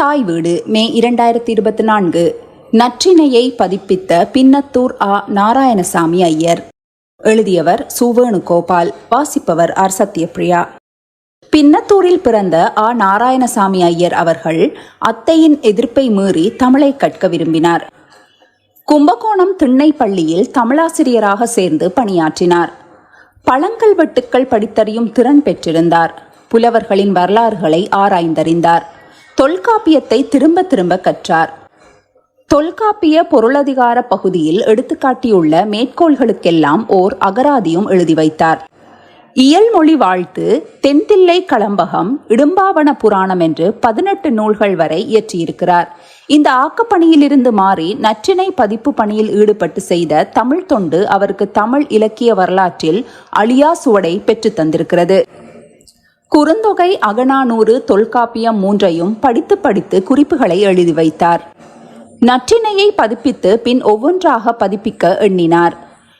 தாய் வீடு மே இரண்டாயிரத்தி இருபத்தி நான்கு நற்றினையை பதிப்பித்த பின்னத்தூர் ஆ. நாராயணசாமி ஐயர். எழுதியவர் சுவேணுகோபால் வாசிப்பவர் ஆர். சத்யபிரியா பின்னத்தூரில் பிறந்த ஆ. நாராயணசாமி ஐயர் அவர்கள் அத்தையின் எதிர்ப்பை மீறி தமிழை கற்க விரும்பினார். கும்பகோணம் திண்ணை பள்ளியில் தமிழாசிரியராக சேர்ந்து பணியாற்றினார். பழங்கல்வெட்டுக்கள் படித்தறியும் திறன் பெற்றிருந்தார். புலவர்களின் வரலாறுகளை ஆராய்ந்தறிந்தார். தொல்காப்பியத்தை திரும்ப திரும்ப கற்றார். தொல்காப்பிய பொருளதிகார பகுதியில் எடுத்துக்காட்டியுள்ள மேற்கோள்களுக்கெல்லாம் ஓர் அகராதியும் எழுதி வைத்தார். இயல்மொழி வாழ்த்து தென்தில்லை களம்பகம் இடும்பாவன புராணம் என்று பதினெட்டு நூல்கள் வரை இயற்றியிருக்கிறார். இந்த ஆக்கப்பணியிலிருந்து மாறி நற்றினை பதிப்பு பணியில் ஈடுபட்டு செய்த தமிழ் தொண்டு அவருக்கு தமிழ் இலக்கிய வரலாற்றில் அழியா சுவடை பெற்று தந்திருக்கிறது. குறுந்தொகை அகநானூறு தொல்காப்பியம் மூன்றையும் படித்து படித்து குறிப்புகளை எழுதி வைத்தார். நற்றினையை பதிப்பித்து பின் ஒவ்வொன்றாக பதிப்பிக்க எண்ணினார்.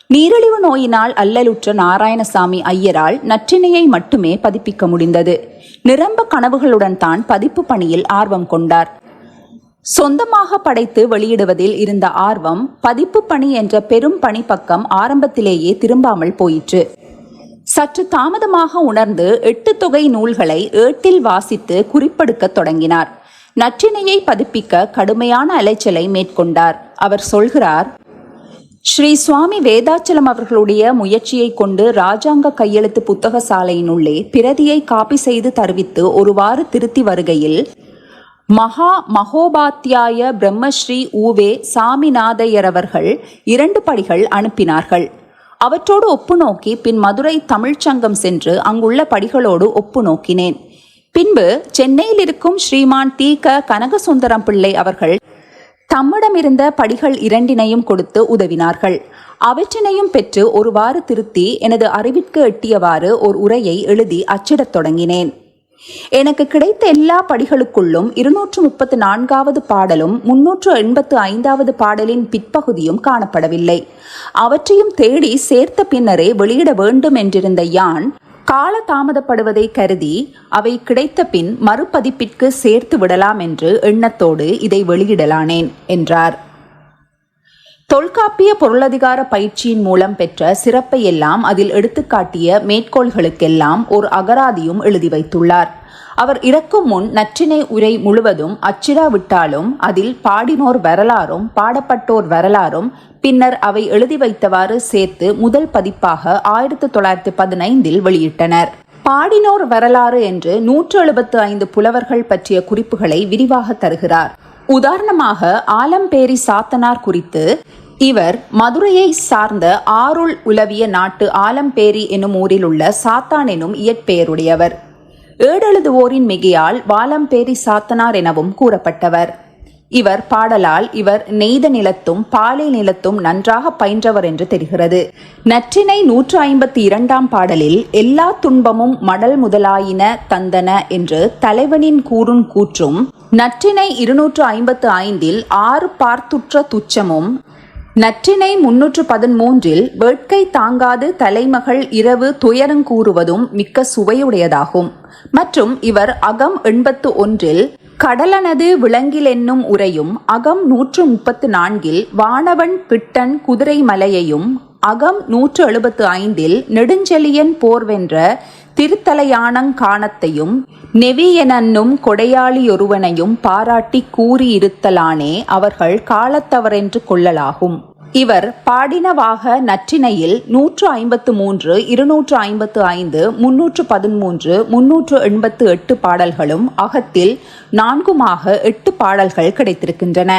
நீரிழிவு நோயினால் அல்லலுற்ற நாராயணசாமி ஐயரால் நற்றினையை மட்டுமே பதிப்பிக்க முடிந்தது. நிரம்ப கனவுகளுடன் தான் பதிப்பு பணியில் ஆர்வம் கொண்டார். சொந்தமாக படைத்து வெளியிடுவதில் இருந்த ஆர்வம் பதிப்பு பணி என்ற பெரும் பணி பக்கம் ஆரம்பத்திலேயே திரும்பாமல் போயிற்று. சற்று தாமதமாக உணர்ந்து எட்டு தொகை நூல்களை ஏட்டில் வாசித்து குறிப்பெடுக்க தொடங்கினார். நற்றினையை பதிப்பிக்க கடுமையான அலைச்சலை மேற்கொண்டார். அவர் சொல்கிறார் ஸ்ரீ சுவாமி வேதாச்சலம் அவர்களுடைய முயற்சியை கொண்டு ராஜாங்க கையெழுத்து புத்தக சாலையினுள்ளே பிரதியை காப்பி செய்து தருவித்து ஒருவாறு திருத்தி வருகையில் மகா மகோபாத்தியாய பிரம்மஸ்ரீ ஊவே சாமிநாதையரவர்கள் இரண்டு படிகள் அனுப்பினார்கள். அவற்றோடு ஒப்பு நோக்கி பின் மதுரை தமிழ்ச்சங்கம் சென்று அங்குள்ள படிகளோடு ஒப்பு நோக்கினேன். பின்பு சென்னையில் இருக்கும் ஸ்ரீமான் டி. க. கனகசுந்தரம் பிள்ளை அவர்கள் தம்மிடமிருந்த படிகள் இரண்டினையும் கொடுத்து உதவினார்கள். அவற்றினையும் பெற்று ஒருவாறு திருத்தி எனது அறிவிற்கு எட்டியவாறு ஒரு உரையை எழுதி அச்சிடத் தொடங்கினேன். எனக்கு கிடைத்த எல்லா படிகளுக்குள்ளும் இருநூற்று முப்பத்து நான்காவது பாடலும் முன்னூற்று எண்பத்து ஐந்தாவது பாடலின் பிற்பகுதியும் காணப்படவில்லை. அவற்றையும் தேடி சேர்த்த பின்னரே வெளியிட வேண்டும் என்றிருந்த யான் கால தாமதப்படுவதை கருதி அவை கிடைத்த பின் மறுபதிப்பிற்கு சேர்த்து விடலாம் என்று எண்ணத்தோடு இதை வெளியிடலானேன் என்றார். தொல்காப்பிய பொருளதிகார பயிற்சியின் மூலம் பெற்ற சிறப்பை எல்லாம் அதில் எடுத்துக்காட்டிய மேற்கோள்களுக்கெல்லாம் ஒரு அகராதியும் எழுதி வைத்துள்ளார். அவர் இறக்கும் முன் நற்றினை உரை முழுவதும் அச்சிடாவிட்டாலும் அதில் பாடினோர் வரலாறும் பாடப்பட்டோர் வரலாறும் பின்னர் அவை எழுதி வைத்தவாறு சேர்த்து முதல் பதிப்பாக ஆயிரத்தி தொள்ளாயிரத்தி பதினைந்தில் வெளியிட்டனர். பாடினோர் வரலாறு என்று நூற்று எழுபத்து ஐந்து புலவர்கள் பற்றிய குறிப்புகளை விரிவாக தருகிறார். உதாரணமாக ஆலம்பேரி சாத்தனார் குறித்து இவர் மதுரையை சார்ந்த ஆருள் உலவிய நாட்டு ஆலம்பேரி எனும் ஊரில் உள்ள சாத்தான் எனும் இயற்பெயருடையவர். ஏடெழுதுவோரின் மிகையால் வாலம்பேரி சாத்தனார் எனவும் கூறப்பட்டவர். இவர் பாடலால் இவர் நெய்த நிலத்தும் பாலை நிலத்தும் நன்றாக பயின்றவர் என்று தெரிகிறது. நற்றினை நூற்று ஐம்பத்தி இரண்டாம் பாடலில் எல்லா துன்பமும் மடல் முதலாயின தந்தன என்று தலைவனின் கூறும் கூற்றும் நற்றினை இருநூற்று ஐம்பத்து ஐந்தில் ஆறு பார்த்துற்ற துச்சமும் நற்றினை முன்னூற்று பதிமூன்றில் வேட்கை தாங்காது தலைமகள் இரவு துயரங்கூறுவதும் மிக்க சுவையுடையதாகும். மற்றும் இவர் அகம் எண்பத்து ஒன்றில் கடலனது விலங்கிலென்னும் உரையும் அகம் நூற்று முப்பத்து நான்கில் வானவன் பிட்டன் குதிரை மலையையும் அகம் நூற்று எழுபத்து ஐந்தில் நெடுஞ்செலியன் போர்வென்ற திருத்தலையானங்கானத்தையும் நெவியனன்னும் கொடையாளியொருவனையும் பாராட்டி கூறியிருத்தலானே அவர்கள் காலத்தவரென்று கொள்ளலாகும். இவர் பாடினவாக நற்றினையில் நூற்று ஐம்பத்து மூன்று இருநூற்று ஐம்பத்து ஐந்து முன்னூற்று பதிமூன்று முன்னூற்று எண்பத்து எட்டு பாடல்களும் அகத்தில் நான்குமாக எட்டு பாடல்கள் கிடைத்திருக்கின்றன.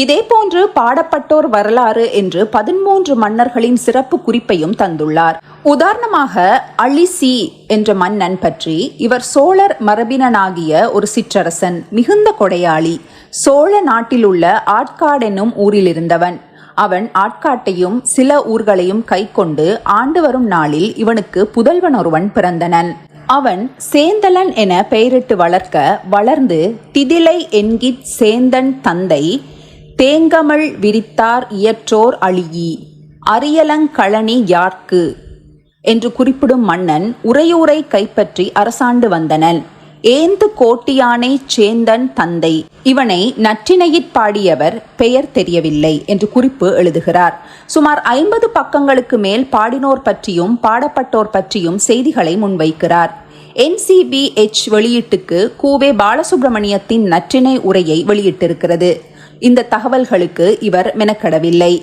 இதேபோன்று பாடப்பட்டோர் வரலாறு என்று பதிமூன்று மன்னர்களின் சிறப்பு குறிப்பையும் தந்துள்ளார். உதாரணமாக அலிசி என்ற மன்னன் பற்றி இவர் சோழர் மரபினனாகிய ஒரு சிற்றரசன் மிகுந்த கொடையாளி சோழ நாட்டிலுள்ள ஆட்காடெனும் ஊரில் இருந்தவன் அவன் ஆட்காட்டையும் சில ஊர்களையும் கைக்கொண்டு ஆண்டு வரும் நாளில் இவனுக்கு புதல்வன் ஒருவன் பிறந்தனன். அவன் சேந்தலன் என பெயரிட்டு வளர்க்க வளர்ந்து திதிலை என்கிட் சேந்தன் தந்தை தேங்கமள் விரித்தார் இயற்றோர் அழியி அரியலங்களனி யார்க்கு? என்று குறிப்பிடும் மன்னன் உறையூரை கைப்பற்றி அரசாண்டு வந்தனன். ஏந்து கோட்டியானை சேந்தன் தந்தை. இவனை நற்றினையிற் பாடியவர் பெயர் தெரியவில்லை என்று குறிப்பு எழுதுகிறார். சுமார் ஐம்பது பக்கங்களுக்கு மேல் பாடினோர் பற்றியும் பாடப்பட்டோர் பற்றியும் செய்திகளை முன்வைக்கிறார். என்சிபிஎச் வெளியீட்டுக்கு கூவே பாலசுப்ரமணியத்தின் நற்றினை உரையை வெளியிட்டிருக்கிறது. இந்த தகவல்களுக்கு இவர் மெனக்கடவில்லை.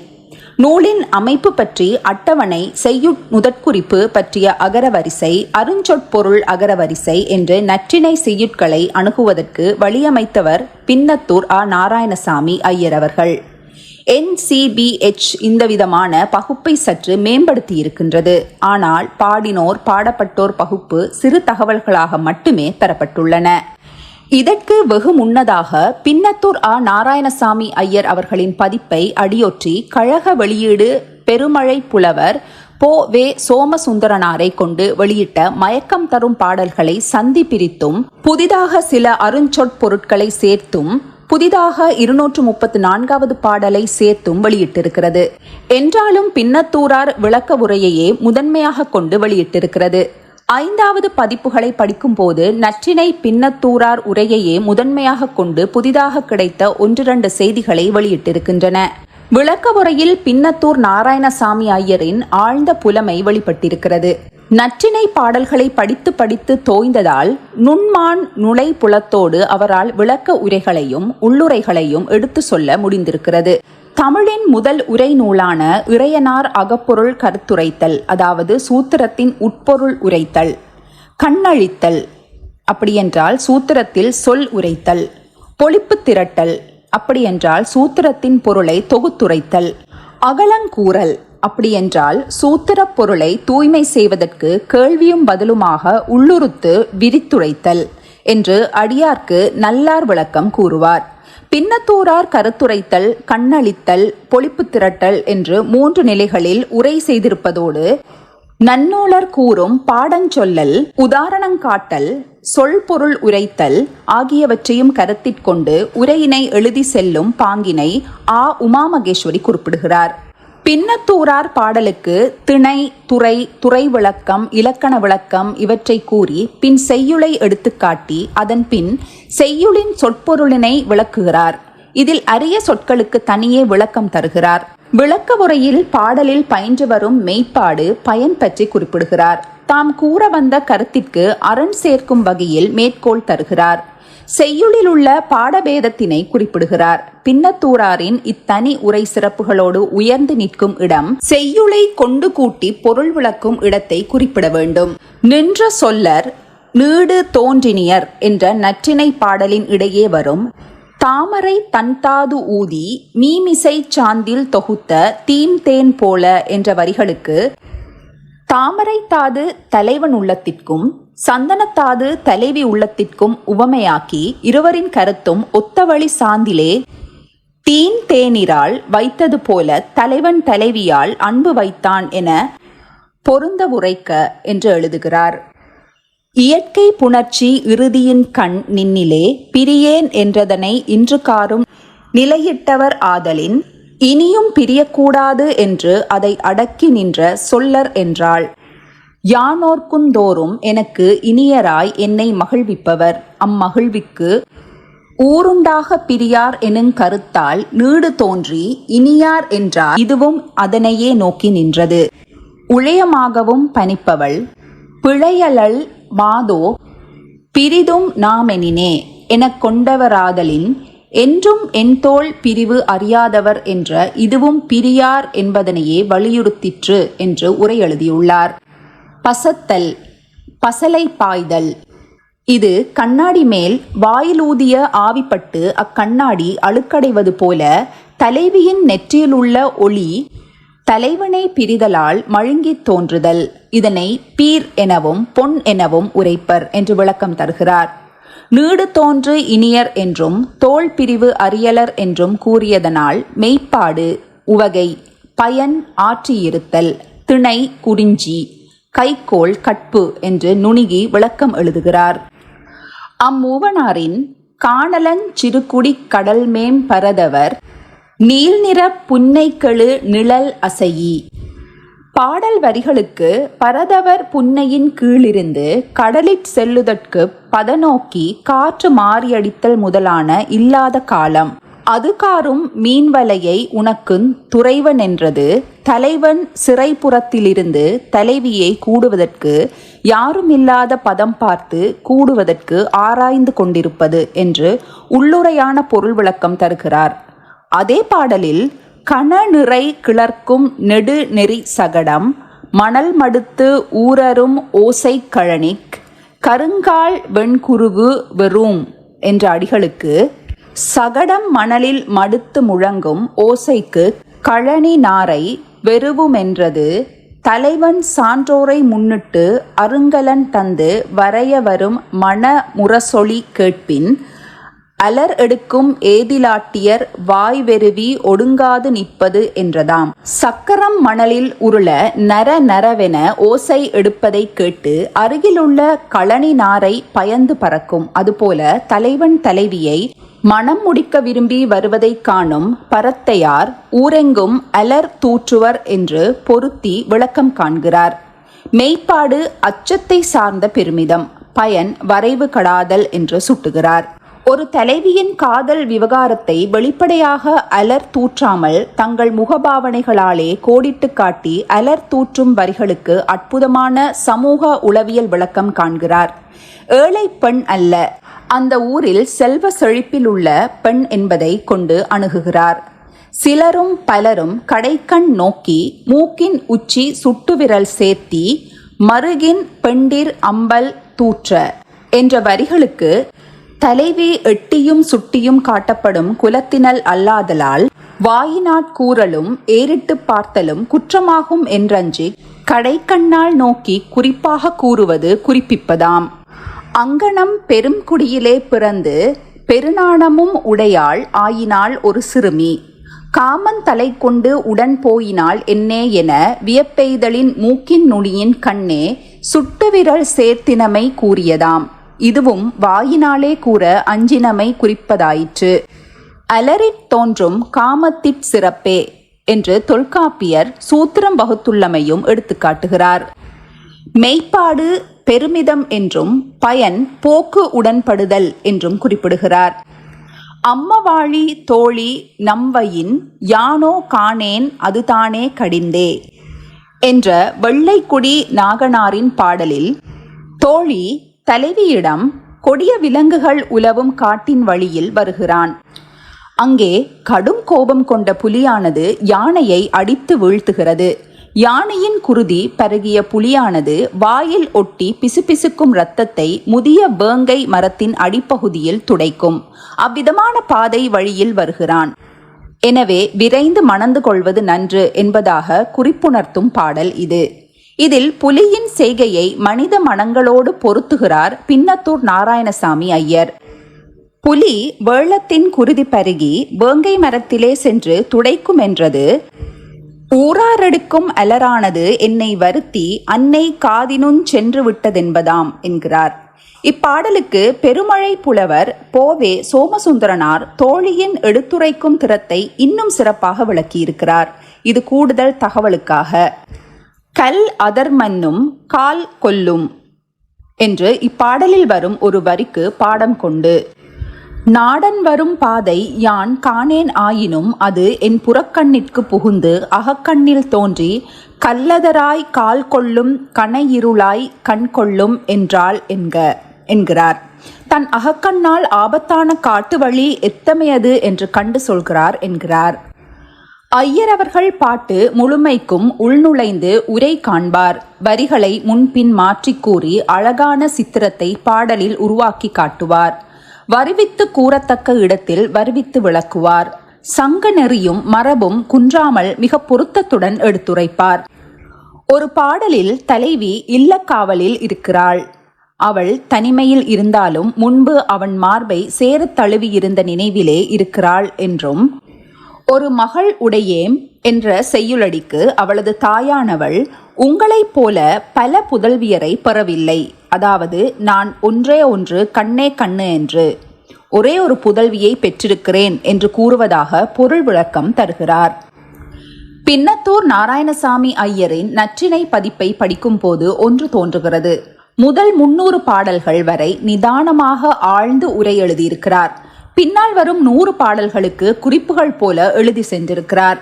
நூலின் அமைப்பு பற்றி அட்டவணை செய்யுட் முதற்குறிப்பு பற்றிய அகரவரிசை அருஞ்சொற்பொருள் அகரவரிசை என்று நற்றினை செய்யுட்களை அணுகுவதற்கு வழியமைத்தவர் பின்னத்தூர் ஆ. நாராயணசாமி ஐயர் அவர்கள். என்சிபிஎச் இந்த விதமான பகுப்பை சற்று மேம்படுத்தி இருக்கின்றது ஆனால் பாடினோர் பாடப்பட்டோர் பகுப்பு சிறு தகவல்களாக மட்டுமே தரப்பட்டுள்ளன இதற்கு வெகு முன்னதாக பின்னத்தூர் ஆ. நாராயணசாமி ஐயர் அவர்களின் பதிப்பை அடியொற்றி கழக வெளியீடு பெருமழை புலவர் போ. வே. சோமசுந்தரனாரை கொண்டு வெளியிட்ட மயக்கம் தரும் பாடல்களை சந்தி பிரித்தும் புதிதாக சில அருஞ்சொற்பொருட்களை சேர்த்தும் புதிதாக இருநூற்று முப்பத்து நான்காவது பாடலை சேர்த்தும் வெளியிட்டிருக்கிறது. என்றாலும் பின்னத்தூரார் விளக்க உரையையே முதன்மையாக கொண்டு வெளியிட்டிருக்கிறது. ஐந்தாவது பதிப்புகளை படிக்கும்போது நற்றினை பின்னத்தூரார் உரையையே முதன்மையாக கொண்டு புதிதாக கிடைத்த ஒன்றிரண்டு செய்திகளை வெளியிட்டிருக்கின்றன. விளக்க உரையில் பின்னத்தூர் நாராயணசாமி ஐயரின் ஆழ்ந்த புலமை வெளிப்பட்டிருக்கிறது. நற்றினை பாடல்களை படித்து படித்து தோய்ந்ததால் நுண்மான் நுழை புலத்தோடு அவரால் விளக்க உரைகளையும் உள்ளுரைகளையும் எடுத்து சொல்ல முடிந்திருக்கிறது. தமிழின் முதல் உரை நூலான இறையனார் அகப்பொருள் கருத்துரைத்தல் அதாவது சூத்திரத்தின் உட்பொருள் உரைத்தல் கண்ணழித்தல் அப்படியென்றால் சூத்திரத்தில் சொல் உரைத்தல் பொழிப்பு திரட்டல் அப்படியென்றால் சூத்திரத்தின் பொருளை தொகுத்துரைத்தல் அகலங்கூறல் அப்படியென்றால் சூத்திரப் பொருளை தூய்மை செய்வதற்கு கேள்வியும் பதிலுமாக உள்ளுறுத்து விரித்துரைத்தல் என்று அடியார்க்கு நல்லார் விளக்கம் கூறுவார். பின்னத்தூரார் கருத்துரைத்தல் கண்ணளித்தல் பொழிப்பு திரட்டல் என்று மூன்று நிலைகளில் உரை செய்திருப்பதோடு நன்னூலர் கூறும் பாடஞ்சொல்லல் உதாரணங்காட்டல் சொல் பொருள் உரைத்தல் ஆகியவற்றையும் கருத்திற்கொண்டு உரையினை எழுதி செல்லும் பாங்கினை ஆ உமாமகேஸ்வரி குறிப்பிடுகிறார். பின்னத்தூரார் பாடலுக்கு திணை துறை துறை விளக்கம் இலக்கண விளக்கம் இவற்றை கூறி பின் செய்யுளை எடுத்துக்காட்டி அதன் பின் செய்யுளின் சொற்பொருளினை விளக்குகிறார். இதில் அரிய சொற்களுக்கு தனியே விளக்கம் தருகிறார். விளக்க உரையில் பாடலில் பயின்று வரும் மெய்ப்பாடு பயன் பற்றி குறிப்பிடுகிறார். தாம் கூற வந்த கருத்திற்கு அரண் சேர்க்கும் வகையில் மேற்கோள் தருகிறார். செய்யுளில் உள்ள பாடபேதத்தினை குறிப்பிடுகிறார். பின்னத்தூராரின் இத்தனி உரை சிறப்புகளோடு உயர்ந்து நிற்கும் இடம் செய்யுளை கொண்டு கூட்டி பொருள் விளக்கும் இடத்தை குறிப்பிட வேண்டும். நின்ற சொல்லர் நீடு தோன்றினியர் என்ற நற்றினை பாடலின் இடையே வரும். தாமரை தன்தாது ஊதி மீமிசை சாந்தில் தொகுத்த தீம் தேன் போல என்ற வரிகளுக்கு தாமரை தாது தலைவன் உள்ளத்திற்கும் சந்தனத்தாது தலைவி உள்ளத்திற்கும் உவமையாக்கி இருவரின் கருத்தும் ஒத்தவழி சாந்திலே தீன் தேனிரால் வைத்தது போல தலைவன் தலைவியால் அன்பு வைத்தான் என பொருந்த உரைக்க என்று எழுதுகிறார். இயற்கை புணர்ச்சி இறுதியின் கண் நின்னிலே பிரியேன் என்றதனை இன்று காரும் நிலையிட்டவர் ஆதலின் இனியும் பிரியக்கூடாது என்று அதை அடக்கி நின்ற சொல்லர் என்றாள். யானோர்க்குந்தோறும் எனக்கு இனியராய் என்னை மகிழ்விப்பவர். அம்மகிழ்விக்கு ஊருண்டாக பிரியார் எனும் கருத்தால் நீடு தோன்றி இனியார் என்றார். இதுவும் அதனையே நோக்கி நின்றது. உளையமாகவும் பணிப்பவள் பிழையலள் மாதோ பிரிதும் நாமெனினே எனக் கொண்டவராதலின் என்றும் என்தோள் பிரிவு அறியாதவர் என்ற இதுவும் பிரியார் என்பதனையே வலியுறுத்திற்று என்று உரை எழுதியுள்ளார். பசத்தல் பசலை பாய்தல். இது கண்ணாடி மேல் வாயிலூதிய ஆவிப்பட்டு அக்கண்ணாடி அழுக்கடைவது போல தலைவியின் நெற்றியிலுள்ள ஒளி தலைவனை பிரிதலால் மழுங்கித் தோன்றுதல். இதனை பீர் எனவும் பொன் எனவும் உரைப்பர் என்று விளக்கம் தருகிறார். நீடு தோன்று இனியர் என்றும் தோல் பிரிவு அறியலர் என்றும் கூறியதனால் மெய்ப்பாடு உவகை பயன் ஆற்றியிருத்தல் திணை குறிஞ்சி. கைக்கோள் கட்பு என்று நுணுகி விளக்கம் எழுதுகிறார். அம்மூவனாரின் காணலன் சிறுகுடி கடல்மேம் பரதவர் நீல்நிற புன்னைக்கெழு நிழல் அசையி. பாடல் வரிகளுக்கு பரதவர் புன்னையின் கீழிருந்து கடலிற் செல்லுதற்கு பதநோக்கி காற்று மாறியடித்தல் முதலான இல்லாத காலம். அதுகாரும் மீன்வலையை உனக்குந் துறைவன் என்றது தலைவன் சிறைப்புறத்திலிருந்து தலைவியை கூடுவதற்கு யாருமில்லாத பதம் பார்த்து கூடுவதற்கு ஆராய்ந்து கொண்டிருப்பது என்று உள்ளுரையான பொருள் விளக்கம் தருகிறார். அதே பாடலில் கணநிறை கிளர்க்கும் நெடு நெறி சகடம் மணல் மடுத்து ஊரரும் ஓசை கழனிக் கருங்கால் வெண்குருகு வெறும் என்ற அடிகளுக்கு சகடம் மணலில் மடுத்து முழங்கும் ஓசைக்கு கழனி நாரை வெறுவுமென்றது. தலைவன் சான்றோரை முன்னிட்டு அருங்கலன் தந்து வரைய வரும் மன முரசொலி கேட்பின் அலர் எடுக்கும் ஏதிலாட்டியர் வாய் வெறுவி ஒடுங்காது நிற்பது என்றதாம். சக்கரம் மணலில் உருள நர நரவென ஓசை எடுப்பதை கேட்டு அருகிலுள்ள களனி நாரை பயந்து பறக்கும். அதுபோல தலைவன் தலைவியை மனம் முடிக்க விரும்பி வருவதைக் காணும் பரத்தையார் ஊரெங்கும் அலர் தூற்றுவர் என்று பொருத்தி விளக்கம் காண்கிறார். மெய்ப்பாடு அச்சத்தை சார்ந்த பெருமிதம். பயன் வரைவு கடாதல் என்று சுட்டுகிறார். ஒரு தலைவியின் காதல் விவகாரத்தை வெளிப்படையாக அலர் தூற்றாமல் தங்கள் முகபாவனைகளாலே கோடிட்டு காட்டி அலர் தூற்றும் வரிகளுக்கு அற்புதமான சமூக உளவியல் விளக்கம் காண்கிறார். ஏழை பெண் அல்ல அந்த ஊரில் செல்வ செழிப்பில் உள்ள பெண் என்பதை கொண்டு அணுகுகிறார். சிலரும் பலரும் கடைக்கண் நோக்கி மூக்கின் உச்சி சுட்டுவிரல் சேர்த்தி மருகின் பெண்டிர் அம்பல் தூற்ற என்ற வரிகளுக்கு தலைவி எட்டியும் சுட்டியும் காட்டப்படும் குலத்தினல் அல்லாதலால் வாயினாட்கூறலும் ஏறிட்டு பார்த்தலும் குற்றமாகும் என்றஞ்சி கடைக்கண்ணால் நோக்கி குறிப்பாக கூறுவது குறிப்பிப்பதாம். அங்கனம் பெரும்குடியிலே பிறந்து பெருநாணமும் உடையாள் ஆயினாள் ஒரு சிறுமி. காமன் தலை கொண்டு உடன் போயினாள் என்னே என வியப்பெய்தலின் மூக்கின் நுனியின் கண்ணே சுட்டுவிரல் சேர்த்தினமை கூறியதாம். இதுவும் வாயினாலே கூற அஞ்சினமை குறிப்பதாயிற்று. அலரிட் தோன்றும் காமத்திற் சிறப்பே என்று தொல்காப்பியர் சூத்திரம் வகுத்துள்ளமையும் எடுத்துக்காட்டுகிறார். மெய்ப்பாடு பெருமிதம் என்றும் பயன் போக்கு உடன்படுதல் என்றும் குறிப்பிடுகிறார். அம்மவாழி தோழி நம்வையின் யானோ காணேன் அதுதானே கடிந்தே என்ற வெள்ளைக்குடி நாகனாரின் பாடலில் தோழி தலைவியிடம் கொடிய விலங்குகள் உலவும் காட்டின் வழியில் வருகிறான். அங்கே கடும் கோபம் கொண்ட புலியானது யானையை அடித்து வீழ்த்துகிறது. யானையின் குருதி பருகிய புலியானது வாயில் ஒட்டி பிசுபிசுக்கும் இரத்தத்தை முதிய வேங்கை மரத்தின் அடிப்பகுதியில் துடைக்கும். அவ்விதமான பாதை வழியில் வருகிறான். எனவே விரைந்து மணந்து கொள்வது நன்று என்பதாக குறிப்புணர்த்தும் பாடல் இது. இதில் புலியின் செய்கையை மனித மனங்களோடு பொருத்துகிறார் பின்னத்தூர் நாராயணசாமி ஐயர். புலி வேளத்தின் குருதி பருகி வேங்கை மரத்திலே சென்று துடைக்கும் என்றது ஊராரடுக்கும் அலரானது என்னை வருத்தி அன்னை காதினுஞ் சென்று விட்டதென்பதாம் என்கிறார். இப்பாடலுக்கு பெருமழை புலவர் போவே சோமசுந்தரனார் தோழியின் எடுத்துரைக்கும் திறத்தை இன்னும் சிறப்பாக விளக்கியிருக்கிறார். இது கூடுதல் தகவலுக்காக. கல் அதர்மன்னும் கால் கொல்லும் என்று இப்பாடலில் வரும் ஒரு வரிக்கு பாடம் கொண்டு நாடன் வரும் பாதை யான் காணேன் ஆயினும் அது என் புறக்கண்ணிற்கு புகுந்து அகக்கண்ணில் தோன்றி கல்லதராய் கால் கொள்ளும் கனையிருளாய் கண் கொள்ளும் என்றாள் என்க என்கிறார். தன் அகக்கண்ணால் ஆபத்தான காட்டு வழி எத்தமையது என்று கண்டு சொல்கிறார் என்கிறார். ஐயரவர்கள் பாட்டு முழுமைக்கும் உள்நுழைந்து உரை காண்பார். வரிகளை முன்பின் மாற்றிக் கூறி அழகான சித்திரத்தை பாடலில் உருவாக்கி காட்டுவார். வருவித்து கூறத்தக்க இடத்தில் வருவித்து விளக்குவார். சங்க நெறியும் மரபும் குன்றாமல் மிக பொருத்தத்துடன் எடுத்துரைப்பார். ஒரு பாடலில் தலைவி இல்லக்காவலில் இருக்கிறாள். அவள் தனிமையில் இருந்தாலும் முன்பு அவன் மார்பை சேரத் தழுவியிருந்த நினைவிலே இருக்கிறாள் என்றும் ஒரு மகள் உடையேம் என்ற செய்யுளடிக்கு அவளது தாயானவள் உங்களைப் போல பல புதல்வியரை பெறவில்லை. அதாவது நான் ஒன்றே ஒன்று கண்ணே கண்ணு என்று ஒரே ஒரு புதல்வியை பெற்றிருக்கிறேன் என்று கூறுவதாக பொருள் விளக்கம் தருகிறார். பின்னத்தூர் நாராயணசாமி ஐயரின் நற்றினை பதிப்பை படிக்கும்போது ஒன்று தோன்றுகிறது. முதல் முன்னூறு பாடல்கள் வரை நிதானமாக ஆழ்ந்து உரை எழுதியிருக்கிறார். பின்னால் வரும் நூறு பாடல்களுக்கு குறிப்புகள் போல எழுதி சென்றிருக்கிறார்.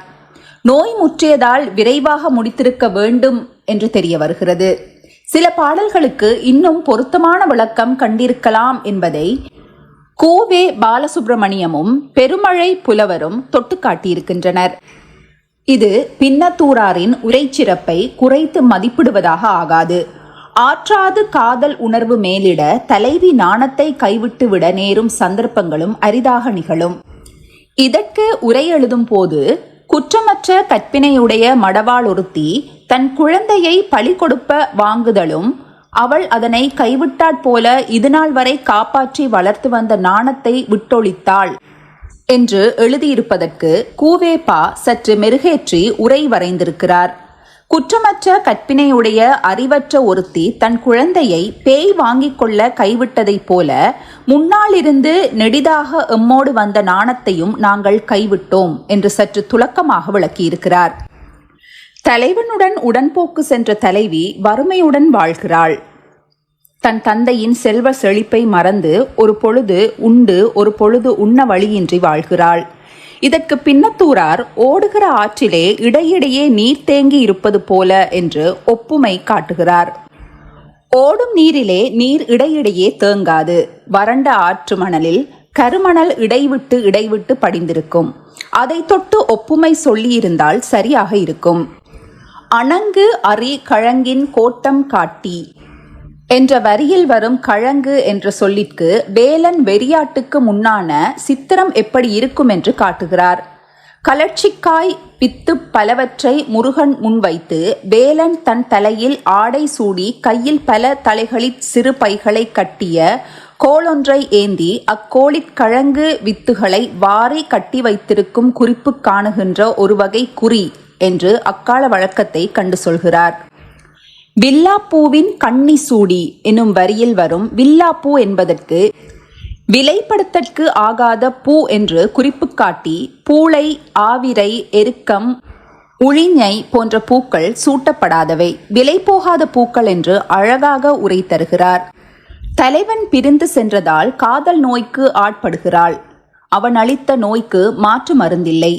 நோய் முற்றியதால் விரைவாக முடித்திருக்க வேண்டும் என்று தெரிய வருகிறது. சில பாடல்களுக்கு இன்னும் பொருத்தமான விளக்கம் கண்டிருக்கலாம் என்பதை கோவே பாலசுப்பிரமணியமும் பெருமழை புலவரும் தொட்டு காட்டியிருக்கின்றனர் இது பின்னத்தூராரின் உரைச்சிறப்பை குறைத்து மதிப்பிடுவதாக ஆகாது. ஆற்றாது காதல் உணர்வு மேலிட தலைவி நாணத்தை கைவிட்டு விட நேரும் சந்தர்ப்பங்களும் அரிதாக நிகழும். இதற்கு உரை எழுதும் போது குற்றமற்ற கற்பினையுடைய மடவாள் ஒருத்தி தன் குழந்தையை பழி கொடுப்ப வாங்குதலும் அவள் அதனை கைவிட்டாற் போல இதுநாள் வரை காப்பாற்றி வளர்த்து வந்த நாணத்தை விட்டொழித்தாள் என்று எழுதியிருப்பதற்கு கூவேபா சற்று மெருகேற்றி உரை வரைந்திருக்கிறார். குற்றமற்ற கற்பினையுடைய அறிவற்ற ஒருத்தி தன் குழந்தையை பேய் வாங்கிக் கொள்ள கைவிட்டதைப் போல முன்னாலிருந்து நெடிதாக எம்மோடு வந்த நாணத்தையும் நாங்கள் கைவிட்டோம் என்று சற்று துலக்கமாக விளக்கியிருக்கிறார். தலைவனுடன் உடன்போக்கு சென்ற தலைவி வறுமையுடன் வாழ்கிறாள். தன் தந்தையின் செல்வ செழிப்பை மறந்து ஒரு பொழுது உண்டு ஒரு பொழுது உண்ண வழியின்றி வாழ்கிறாள். இதற்கு பின்னத்தூரார் ஓடுகிற ஆற்றிலே இடையிடையே நீர் தேங்கி இருப்பது போல என்று ஒப்புமை காட்டுகிறார். ஓடும் நீரிலே நீர் இடையிடையே தேங்காது. வறண்ட ஆற்று மணலில் கருமணல் இடைவிட்டு இடைவிட்டு படிந்திருக்கும். அதை தொட்டு ஒப்புமை சொல்லியிருந்தால் சரியாக இருக்கும். அணங்கு அரி கழங்கின் கோட்டம் காட்டி. என்ற வரியில் வரும் கழங்கு என்ற சொல்லிற்கு வேலன் வெறியாட்டுக்கு முன்னான சித்திரம் எப்படி இருக்கும் என்று காட்டுகிறார். கலர்ச்சிக்காய் பித்து பலவற்றை முருகன் முன்வைத்து வேலன் தன் தலையில் ஆடை சூடி கையில் பல தலைகளில் சிறு பைகளை கட்டிய கோளொன்றை ஏந்தி அக்கோளிற் கழங்கு வித்துகளை வாரி கட்டி வைத்திருக்கும் குறிப்பு காணுகின்ற ஒரு வகை குறி. என்று அக்கால வழக்கத்தை கண்டு சொல்கிறார். வில்லாப்பூவின் கண்ணி சூடி எனும் வரியில் வரும் வில்லாப்பூ என்பதற்கு விலைப்படுத்தற்கு ஆகாத பூ என்று குறிப்பு காட்டி பூளை ஆவிரை எருக்கம் உழிஞை போன்ற பூக்கள் சூட்டப்படாதவை. விலை போகாத பூக்கள் என்று அழகாக உரை தருகிறார். தலைவன் பிரிந்து சென்றதால் காதல் நோய்க்கு ஆட்படுகிறாள். அவன் அளித்த நோய்க்கு மாற்று மருந்தில்லை.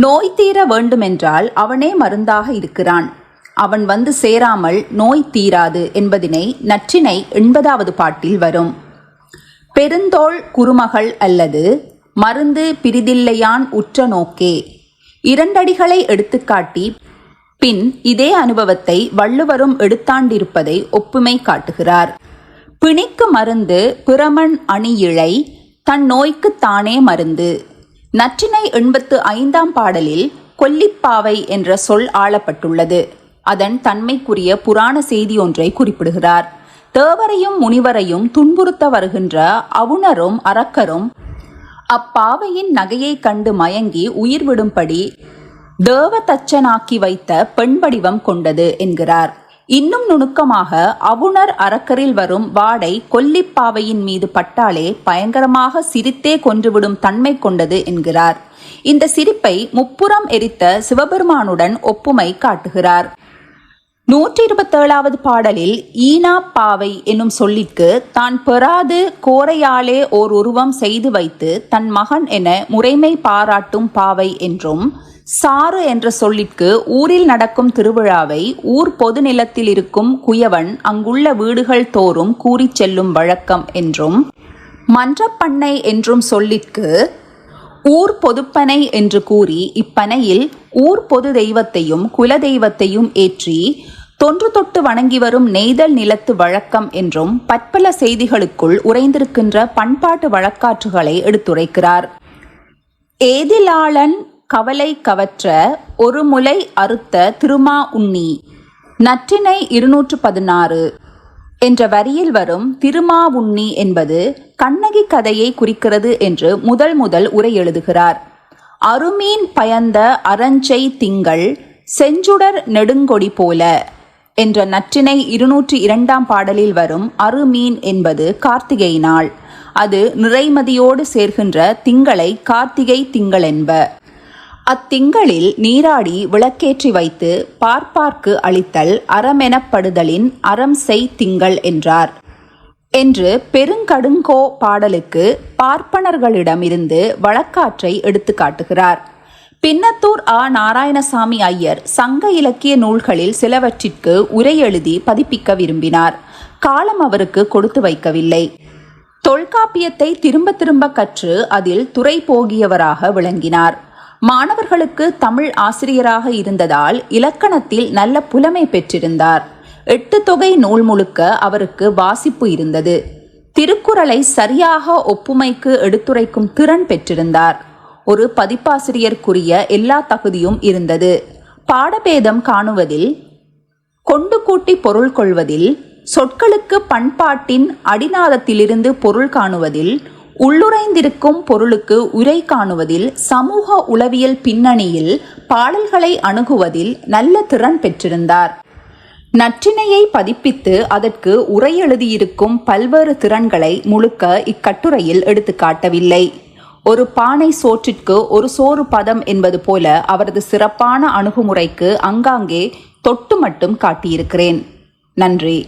நோய் தீர வேண்டுமென்றால் அவனே மருந்தாக இருக்கிறான். அவன் வந்து சேராமல் நோய் தீராது என்பதினை நற்றினை எண்பதாவது பாட்டில் வரும். பெருந்தோள் குறுமகள் அல்லது மருந்து பிரிதில்லையான் உற்ற நோக்கே. இரண்டடிகளை எடுத்துக்காட்டி பின் இதே அனுபவத்தை வள்ளுவரும் எடுத்தாண்டிருப்பதை ஒப்புமை காட்டுகிறார். பிணிக்கு மருந்து பிறமன் அணியிழை தன் நோய்க்குத் தானே மருந்து. நற்றினை எண்பத்து ஐந்தாம் பாடலில் கொல்லிப்பாவை என்ற சொல் ஆளப்பட்டுள்ளது. அதன் தன்மைக்குரிய புராண செய்தி ஒன்றை குறிப்பிடுகிறார். தேவரையும் முனிவரையும் துன்புறுத்த வருகின்ற அவுணரும் அரக்கரும் அப்பாவையின் நகையை கண்டு மயங்கி உயிர் விடும்படி தேவதச்சனாக்கி வைத்த பெண் வடிவம் கொண்டது என்கிறார். இன்னும் நுணுக்கமாக அவுணர் அரக்கரில் வரும் வாடை கொல்லிப்பாவையின் மீது பட்டாலே பயங்கரமாக சிரித்தே கொன்றுவிடும் தன்மை கொண்டது என்கிறார். இந்த சிரிப்பை முப்புறம் எரித்த சிவபெருமானுடன் ஒப்புமை காட்டுகிறார். நூற்றி இருபத்தேழாவது பாடலில் ஈனா பாவை என்னும் சொல்லிற்கு தான் பெறாது கோரையாலே ஓர் உருவம் செய்து வைத்து தன் மகன் என முறைமை பாராட்டும் பாவை என்றும் சாறு என்ற சொல்லிற்கு ஊரில் நடக்கும் திருவிழாவை ஊர் பொது நிலத்தில் இருக்கும் குயவன் அங்குள்ள வீடுகள் தோறும் கூறிச் செல்லும் வழக்கம் என்றும் மன்றப்பண்ணை என்றும் சொல்லிற்கு ஊர் பொதுப்பனை என்று கூறி இப்பனையில் ஊர் பொது தெய்வத்தையும் குல தெய்வத்தையும் ஏற்றி தொன்று தொட்டு வணங்கி வரும் நெய்தல் நிலத்து வழக்கம் என்றும் பற்பல செய்திகளுக்குள் உறைந்திருக்கின்ற பண்பாட்டு வழக்காற்றுகளை எடுத்துரைக்கிறார். ஏதிலாளன் கவலை கவற்ற ஒரு முலை அறுத்த திருமா உண்ணி. நற்றினை இருநூற்று பதினாறு. என்ற வரியில் வரும் திருமா உண்ணி என்பது கண்ணகி கதையை குறிக்கிறது என்று முதல் முதல் உரை எழுதுகிறார். அருமீன் பயந்த அரஞ்சை திங்கள் செஞ்சுடர் நெடுங்கொடி போல என்ற நற்றினை இருநூற்றி இரண்டாம் பாடலில் வரும் அருமீன் என்பது கார்த்திகை நாள். அது நிறைமதியோடு சேர்கின்ற திங்களை கார்த்திகை திங்கள் என்ப. அத்திங்களில் நீராடி விளக்கேற்றி வைத்து பார்ப்பார்க்கு அளித்தல் அறமெனப்படுதலின் அறம் செய் திங்கள் என்றார். என்று பெருங்கடுங்கோ பாடலுக்கு பார்ப்பனர்களிடமிருந்து வழக்காற்றை எடுத்து காட்டுகிறார். பின்னத்தூர் ஆ. நாராயணசாமி ஐயர் சங்க இலக்கிய நூல்களில் சிலவற்றிற்கு உரை எழுதி பதிப்பிக்க விரும்பினார். காலம் அவருக்கு கொடுத்து வைக்கவில்லை. தொல்காப்பியத்தை திரும்ப திரும்ப கற்று அதில் துறை போகியவராக விளங்கினார். மாணவர்களுக்கு தமிழ் ஆசிரியராக இருந்ததால் இலக்கணத்தில் நல்ல புலமை பெற்றிருந்தார். எட்டு தொகை நூல் முழுக்க அவருக்கு வாசிப்பு இருந்தது. திருக்குறளை சரியாக ஒப்புமைக்கு எடுத்துரைக்கும் திறன் பெற்றிருந்தார். ஒரு பதிப்பாசிரியருக்குரிய எல்லா தகுதியும் இருந்தது. பாடபேதம் காணுவதில் கொண்டு கூட்டி பொருள் கொள்வதில் சொற்களுக்கு பண்பாட்டின் அடிநாதத்திலிருந்து பொருள் காணுவதில் உள்ளுரைந்திருக்கும் பொருளுக்கு உரை காணுவதில் சமூக உளவியல் பின்னணியில் பாடல்களை அணுகுவதில் நல்ல திறன் பெற்றிருந்தார். நற்றினையை பதிப்பித்து அதற்கு உரை எழுதியிருக்கும் பல்வேறு திறன்களை முழுக்க இக்கட்டுரையில் எடுத்துக்காட்டவில்லை ஒரு பானை சோற்றிற்கு ஒரு சோறு பதம் என்பது போல அவரது சிறப்பான அணுகுமுறைக்கு அங்காங்கே தொட்டு மட்டும் காட்டியிருக்கிறேன். நன்றி.